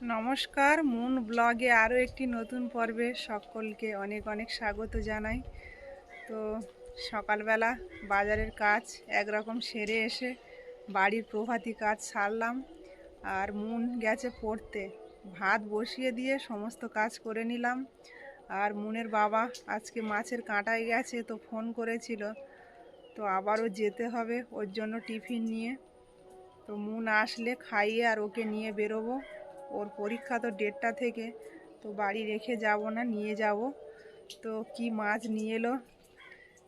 নমস্কার, মুন ব্লগে আরও একটি নতুন পর্বে সকলকে অনেক অনেক স্বাগত জানাই। তো সকালবেলা বাজারের কাজ একরকম সেরে এসে বাড়ির প্রভাতী কাজ সারলাম আর মুন গেছে পড়তে। ভাত বসিয়ে দিয়ে সমস্ত কাজ করে নিলাম আর মুনের বাবা আজকে মাছের কাঁটায় গেছে তো ফোন করেছিল। তো আবারও যেতে হবে ওর জন্য টিফিন নিয়ে। তো মুন আসলে খাইয়ে আর ওকে নিয়ে বেরোবো। ওর পরীক্ষা তো ডেটটা থেকে, তো বাড়ি রেখে যাব না, নিয়ে যাব। তো কি মাছ নিয়ে এলো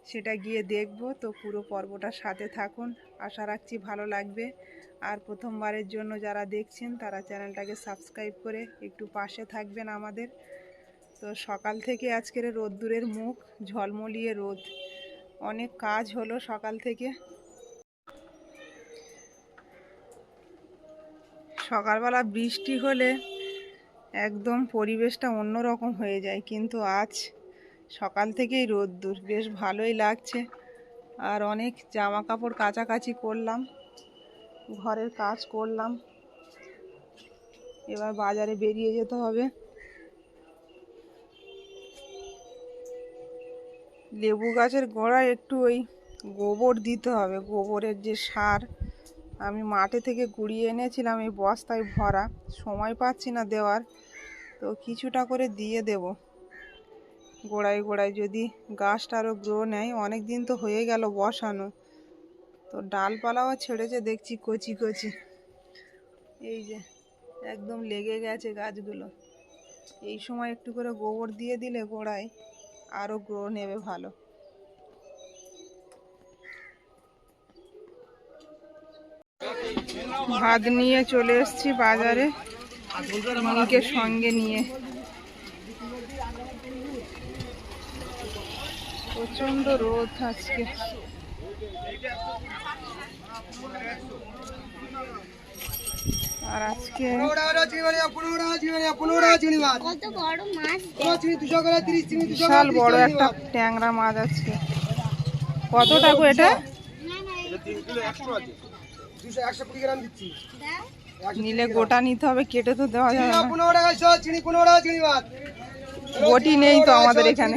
সেটা গিয়ে দেখব। তো পুরো পর্বটার সাথে থাকুন, আশা রাখছি ভালো লাগবে। আর প্রথমবারের জন্য যারা দেখছেন, তারা চ্যানেলটাকে সাবস্ক্রাইব করে একটু পাশে থাকবেন আমাদের। তো সকাল থেকে আজকের রোদ্দুরের মুখ ঝলমলিয়ে রোদ। অনেক কাজ হলো সকাল থেকে। সকালবেলা বৃষ্টি হলে একদম পরিবেশটা অন্যরকম হয়ে যায়। কিন্তু আজ সকাল থেকেই রোদ্দুর। বেশ ভালোই লাগছে। আর অনেক জামা কাপড় কাচাকাচি করলাম। ঘরের কাজ করলাম। এবার বাজারে বেরিয়ে যেতে হবে। লেবু গাছের গোড়ায় একটু ওই গোবর দিতে হবে। গোবরের যে সার আমি মাঠে থেকে কুড়িয়ে এনেছিলাম এই বস্তায় ভরা। সময় পাচ্ছি না দেওয়ার, তো কিছুটা করে দিয়ে দেব। গোড়ায় গোড়ায় যদি গাছটা আরও গ্রো নেয় অনেক দিন তো হয়ে গেল বসানো। তো ডালপালাও ছেড়েছে, দেখছি কচি কচি। এই যে, একদম লেগে গেছে গাছগুলো। এই সময় একটু করে গোবর দিয়ে দিলে গোড়ায় আরও গ্রো নেবে ভালো। ভাত নিয়ে চলে এসেছি বাজারে। মনিকে সঙ্গে নিয়ে। প্রচণ্ড রোদ আজকে। আর আজকে কত বড় মাছ বিশাল বড় একটা ট্যাংরা মাছ আজকে। কত টাকা এটা? নিলে গোটা নিতে হবে কেটে তো দেওয়া যাবে না বটি নেই তো আমাদের এখানে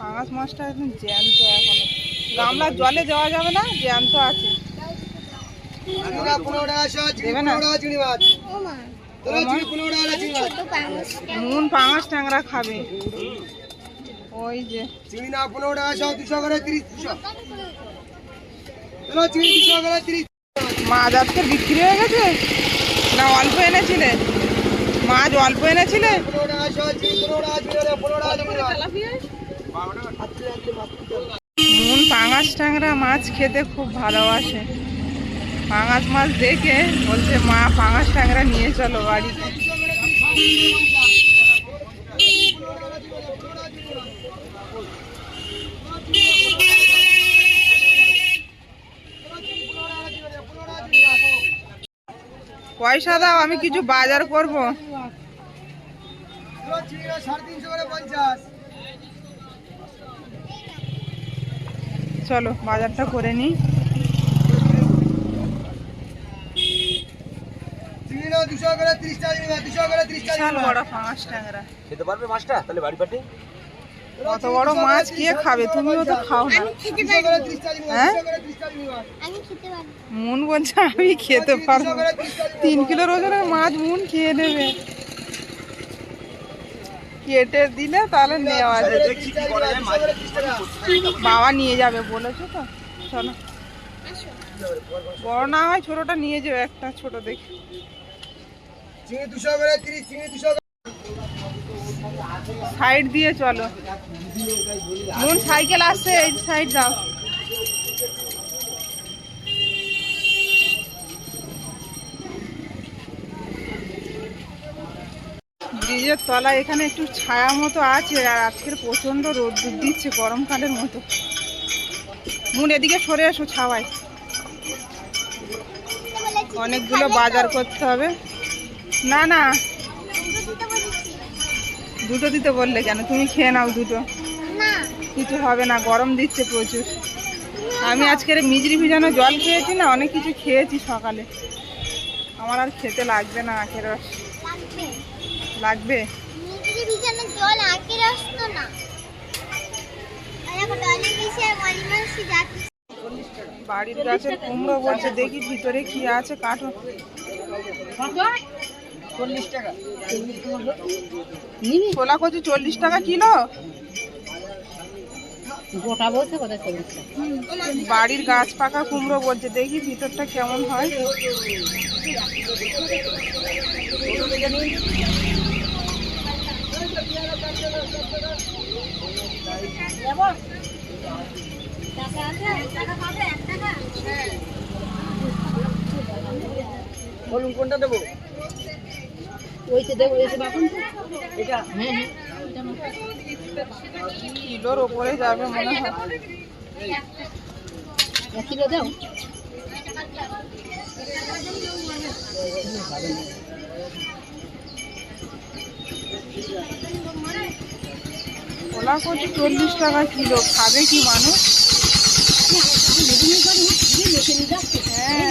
পাঁচ মাছটা একদম জ্যান্ত এখনও গামলার জলে দেওয়া যাবে না জ্যান্ত আছে দেবে না ও মা ছোট পাঙাশ নুন পাঙাশ ট্যাংরা খাবে। ওই যে। চিনি না পনেরো টাকা সহ দুশো করে তিরিশ দুশো। চলো চিনি দুশো করে তিরিশ। মাছ আজকে বিক্রি হয়ে গেছে? না অল্প এনেছিলে। মাছ অল্প এনেছিলে? নুন পাঙাশ ট্যাংরা মাছ খেতে খুব ভালোবাসে। পাঙাশ মাছ দেখে বলছে, মা, পাঙাশ ট্যাংরা নিয়ে চলো বাড়িতে পয়সা দাও, আমি কিছু বাজার করব। চলো, বাজারটা করে নিই। চিনি না করে তিরিশ টাকা চিনি দুশো করে তিরিশ টাকা বিশাল বড় পাঙাশ ট্যাংরা। খেতে পারবে মাছটা? তাহলে বাড়ি পাঠে কত বড় মাছ কে খাবে? তুমিও তো খাও না। মন বলছে আমি খেতে পারব। তিন কিলোর ওজনের মাছ মন খেয়ে নেবে। কেটে দিলে তাহলে নেওয়া যাবে বাবা নিয়ে যাবে বলেছ তো। চলো। বড় না হয় ছোটটা নিয়ে যাবে একটা ছোট দেখে। সাইড দিয়ে চলো। নুন সাইকেল আসছে, এই সাইড দাও। ব্রিজের তলায় এখানে একটু ছায়া মতো আছে, আর আজকের প্রচণ্ড রোদ্দুর দিচ্ছে গরমকালের মতো। মুন এদিকে সরে এসো ছাওয়ায়। অনেকগুলো বাজার করতে হবে। না না। দুটো দিতে বললে কেন? তুমি খেয়ে নাও দুটো। না। কিছু হবে না গরম দিচ্ছে প্রচুর। আমি আজকের মিজরি ভিজানো জল খেয়েছি না অনেক কিছু খেয়েছি সকালে। আমার আর খেতে লাগবে না আখের রস। লাগবে? বাড়ির গাছের কুমড়ো বলছে দেখি ভিতরে কি আছে কাটো। চল্লিশ টাকা। ছোলা কচু চল্লিশ টাকা কিলো? গোটা বলছে কোথায় চল্লিশ বাড়ির গাছ পাকা কুমড়ো বলছে দেখি ভিতরটা কেমন হয়। বলুন কোনটা দেবো ওইতে দেবো এসে বাপুন এটা হ্যাঁ হ্যাঁ কিলোর ওপরে যাবে মনে হয়। কিলো দাও। কচু চল্লিশ টাকা কিলো। খাবে কি মানুষ? হ্যাঁ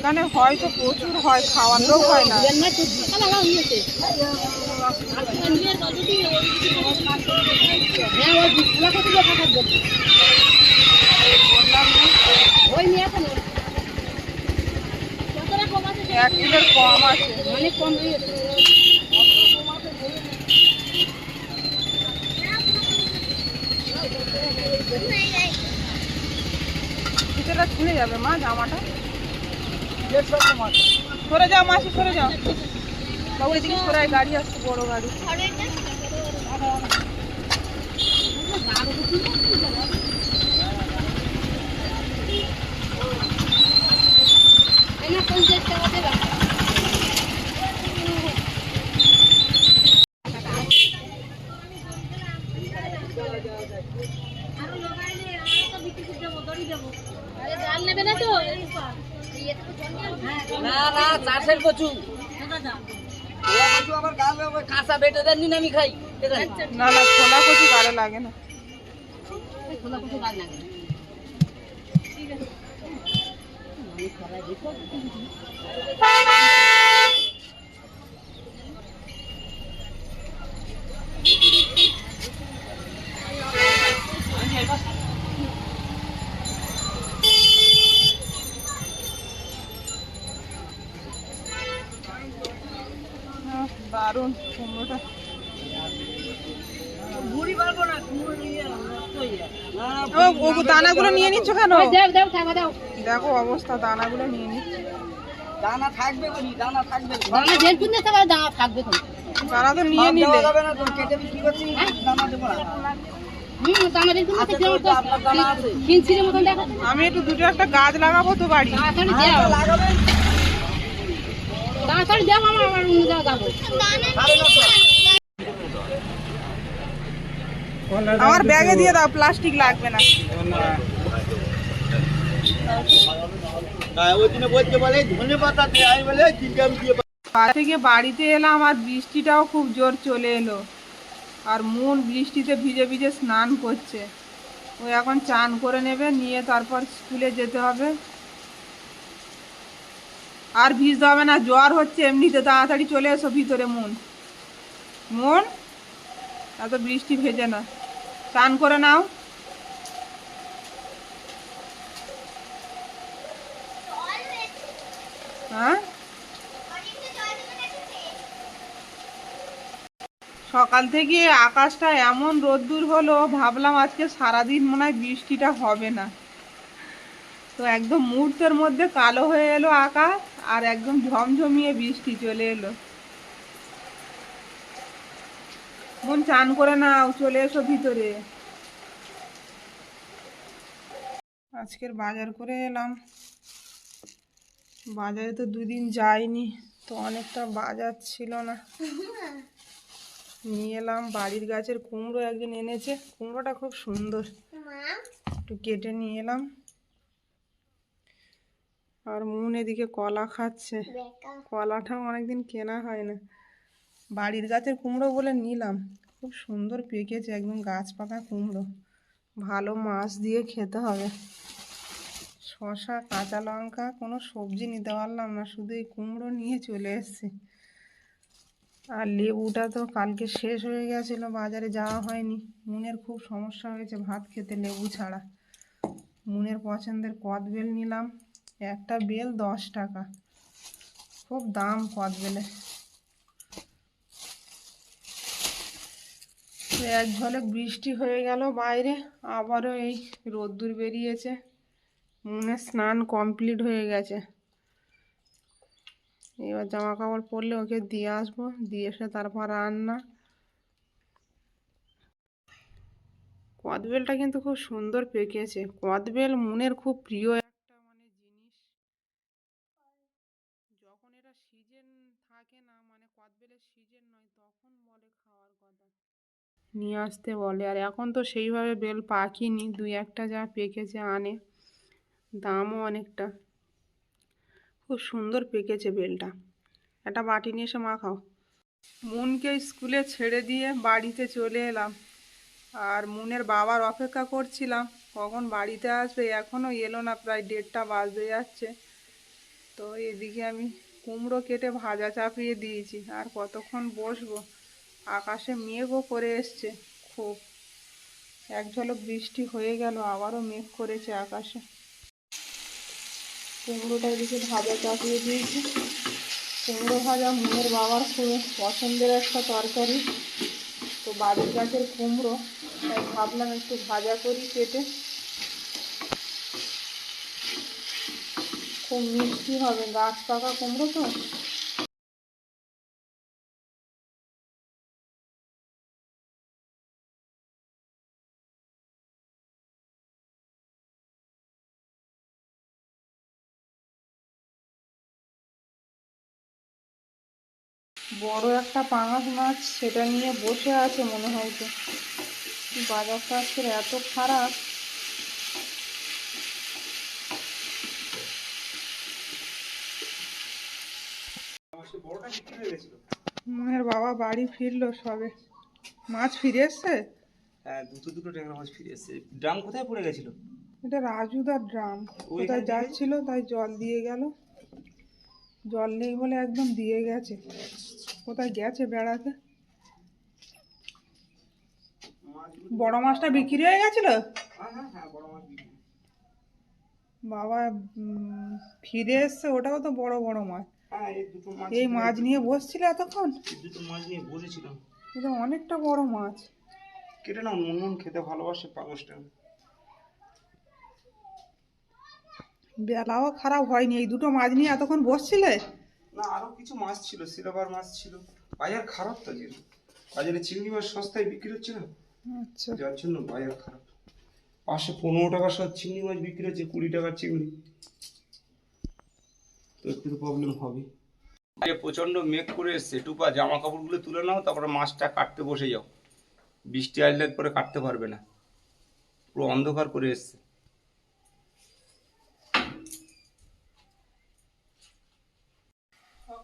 যেখানে হয়তো প্রচুর হয় খাওয়ানো হয় না। হ্যাঁ এখন হয়ে গেছে যাবে মা জামাটা? সরে যাও, মাসি, সরে যাও। বাবু, এদিকে সরাই গাড়ি আসছে, বড় গাড়ি। না পঞ্চাশ টাকা দেবা। নেবে না তো? না না চাষের কচু। কচু আবার কাঁচা বেটে দেননি না আমি খাই। না না ছোলা কচু গাড়ে লাগে না। খোলা কিছু কাজ না। হ্যাঁ, দারুণ কুমড়োটা দানাগুলো নিয়ে নিচ্ছ কেন? দেখো অবস্থা দানাগুলো নিয়ে নিচ্ছ। দানা থাকবে দানা থাকবে দানা জেল কিনতে টাকা দানা থাকবে তো দানা তো নিয়ে নিলে। কেটে বিক্রি করছি দানা দেবো না। মতন দেখো। আমি একটু দুটো একটা গাছ লাগাবো তো বাড়ি। লাগাবেন। তাড়াতাড়ি দাও আমার আমার অন্য জায়গায় যাব। আমার ব্যাগে দিয়ে দাও প্লাস্টিক লাগবে না। থেকে বাড়িতে এলাম আর বৃষ্টিটাও খুব জোর চলে এলো। আর মন বৃষ্টিতে ভিজে ভিজে স্নান করছে। ও এখন চান করে নেবে নিয়ে তারপর স্কুলে যেতে হবে। আর ভিজতে হবে না, জ্বর হচ্ছে, এমনিতে তাড়াতাড়ি চলে এসো ভিতরে, মন। মন? এত বৃষ্টি ভেজে না। চান করে নাও। হ্যাঁ? সকাল থেকে আকাশটা এমন রোদ্দুর হলো, ভাবলাম আজকে সারাদিন মনে হয় বৃষ্টিটা হবে না। তো একদম মুহূর্তের মধ্যে কালো হয়ে এলো আকাশ। আর একদম ঝমঝমিয়ে বৃষ্টি চলে এলো। মন চান করে নাও চলে এসো ভিতরে। আজকের বাজার করে এলাম। বাজারে তো দুদিন যাইনি তো অনেকটা বাজার ছিল না। নিয়ে এলাম বাড়ির গাছের কুমড়ো একদিন এনেছে কুমড়োটা খুব সুন্দর। একটু কেটে নিয়ে এলাম। আর মন এদিকে কলা খাচ্ছে। কলাটাও অনেকদিন কেনা হয় না। বাড়ির গাছের কুমড়ো বলে নিলাম। খুব সুন্দর পেকেছে একদম গাছ পাকা কুমড়ো। ভালো মাছ দিয়ে খেতে হবে। শসা কাঁচা লঙ্কা কোনো সবজি নিতে পারলাম না। শুধু এই কুমড়ো নিয়ে চলে এসেছি। আর লেবুটা তো কালকে শেষ হয়ে গেছিল বাজারে যাওয়া হয়নি। মুনের খুব সমস্যা হয়েছে ভাত খেতে লেবু ছাড়া। মুনের পছন্দের কদবেল নিলাম। একটা বেল দশ টাকা। খুব দাম কদবেলের তো এক ঝলক বৃষ্টি হয়ে গেল বাইরে, আবারও এই রোদ্দুর বেরিয়েছে। মনে স্নান কমপ্লিট হয়ে গেছে। এবার জামা কাপড় পরলে ওকে দিয়ে আসব, দিয়ে এসে তারপর রান্না। কদবেলটা কিন্তু খুব সুন্দর পেকেছে। কদবেল মনের খুব প্রিয় একটা মানে জিনিস যখন এটা সিজন থাকে না মানে কদবেলের সিজন নয় তখন বলে খাওয়ার কথা নিয়ে আসতে বলে। আর এখন তো সেইভাবে বেল পাকিনি, দুই একটা যা পেকেছে আনে, দামও অনেকটা। খুব সুন্দর পেকেছে বেলটা। একটা বাটি নিয়ে এসে মাখাও। মুনকে স্কুলে ছেড়ে দিয়ে বাড়িতে চলে এলাম। আর মুনের বাবার অপেক্ষা করছিলাম, কখন বাড়িতে আসবে এখনও এলো না, প্রায় দেড়টা বাজতে যাচ্ছে। তো এদিকে আমি কুমড়ো কেটে ভাজা চাপিয়ে দিয়েছি। আর কতক্ষণ বসবো? আকাশে মেঘও করে এসছে, খুব। এক ঝলক বৃষ্টি হয়ে গেল, আবারও মেঘ করেছে আকাশে। কুমড়োটা এদিকে ভাজা চাপিয়ে দিয়েছি। কুমড়ো ভাজা মুনের বাবার খুব পছন্দের একটা তরকারি। তো বাড়ির গাছের কুমড়ো, তাই ভাবলাম একটু ভাজা করি কেটে খুব মিষ্টি হবে, গাছ পাকা কুমড়ো তো। বড় একটা পাঙাশ মাছ সেটা নিয়ে বসে আছে মনে হয় তো বাজারটা আজকের এত খারাপ। মায়ের বাবা বাড়ি ফিরলো সবে। মাছ ফিরে এসছে? হ্যাঁ দুটো দুটো ট্যাংরা মাছ ফিরে এসেছে। ড্রাম কোথায় পড়ে গেছিল? এটা রাজুদার ড্রাম। কোথায়? যাচ্ছিল তাই জল দিয়ে গেল। জল নেই বলে একদম দিয়ে গেছে। কোথায় গেছে বেড়াতে? বড় মাছটা বিক্রি হয়ে গেছিল। বাবা ফিরে এসছে ওটাও তো বড় বড় মাছ। হ্যাঁ এই মাছ নিয়ে বসছিল এতক্ষণ? দুটো মাছ নিয়ে বসেছিলাম। এটা অনেকটা বড় মাছ। কেটে নাও নুন খেতে ভালোবাসে পাগসটা বেলাও খারাপ হয়নি এই দুটো মাছ নিয়ে এতক্ষণ বসছিলে? না আরও কিছু মাছ ছিল সিলভার মাছ ছিল। বাজার খারাপ তো যে বাজারে চিংড়ি মাছ সস্তায় বিক্রি হচ্ছে না? আচ্ছা। যার জন্য বাজার খারাপ। পাশে পনেরো টাকা সব চিংড়ি মাছ বিক্রি হচ্ছে কুড়ি টাকার চিংড়ি। তো একটু প্রবলেম হবে। আজকে প্রচণ্ড মেঘ করে এসছে টুপা জামা কাপড়গুলো তুলে নাও তারপরে মাছটা কাটতে বসে যাও। বৃষ্টি আসলে পরে কাটতে পারবে না। পুরো অন্ধকার করে এসছে।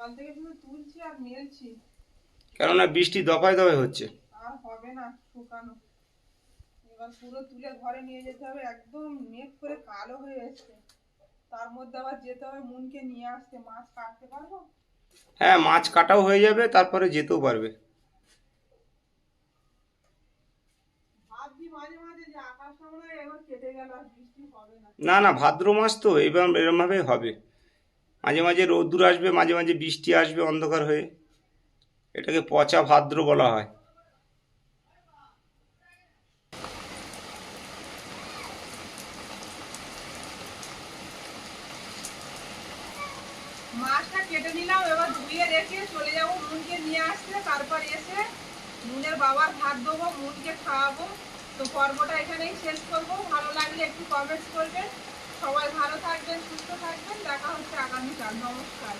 সকাল থেকে শুধু তুলছি আর মেলছি। কেননা বৃষ্টি দফায় দফায় হচ্ছে। আর হবে না শুকানো। এবার পুরো তুলে ঘরে নিয়ে যেতে হবে একদম মেঘ করে কালো হয়ে এসছে। তার মধ্যে আবার যেতে হবে মুনকে নিয়ে আসতে। মাছ কাটতে পারব? হ্যাঁ মাছ কাটাও হয়ে যাবে তারপরে যেতেও পারবে। ভাবছি মাঝে মাঝে যে আকাশটা এবার কেটে গেল আর বৃষ্টি হবে না। না ভাদ্র মাস তো এবার এরমভাবে হবে। মাঝে মাঝে রোদ্দুর আসবে, মাঝে মাঝে বৃষ্টি আসবে অন্ধকার হয়ে। এটাকে পচা ভাদ্র বলা হয়। মাছটা কেটে নিলাম, এবার ধুয়ে চলে যাব মুনকে নিয়ে তারপর এসে মুনের বাবার ভাত দেবো, মুনকে খাওয়াবো। তো পর্বটা এখানেই শেষ করব। ভালো লাগলে একটু কমেন্টস করবেন। সবাই ভালো থাকবেন সুস্থ থাকবেন দেখা হচ্ছে আগামীকাল। নমস্কার।